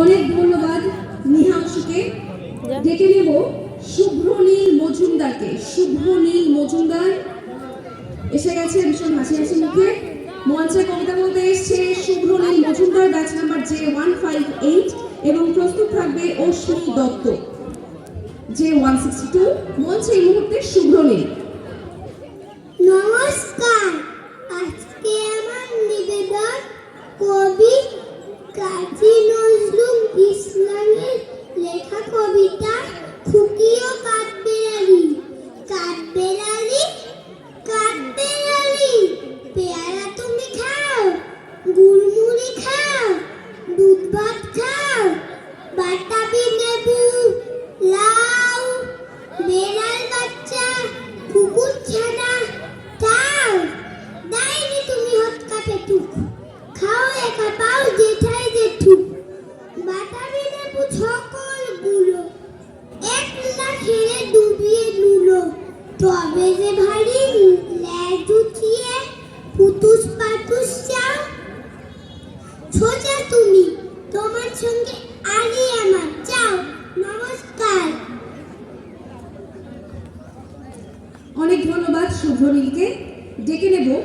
অনেক ধন্যবাদ নিহাংশুকে। ডেকে নেব শুভ্র শুভ্রনীল মজুমদারকে। শুভ্রনীল মজুমদার এসে গেছে ভীষণ হাসি হাসি মুখে। মঞ্চে কবিতা বলতে এসছে Shubhranil Majumdar, batch number J one five eight এবং প্রস্তুত থাকবে Ashwini Dutta, J one sixty two. মঞ্চে এই মুহূর্তে শুভ্রনীল। নমস্কার পেটুক খাও একা, পাও জেঠাই জেঠু বাতাবি লেবু সকলগুলো এক না খেলে ডুবিয়ে নুলো। তবে যে ভারী ল্যাজ উঠিয়ে পুতুস পাতুস চাও, সোজা তুমি। তোমার সঙ্গে আগে আমার। যাও নমস্কার। অনেক ধন্যবাদ শুভ্রনীলকে। ডেকে নেব।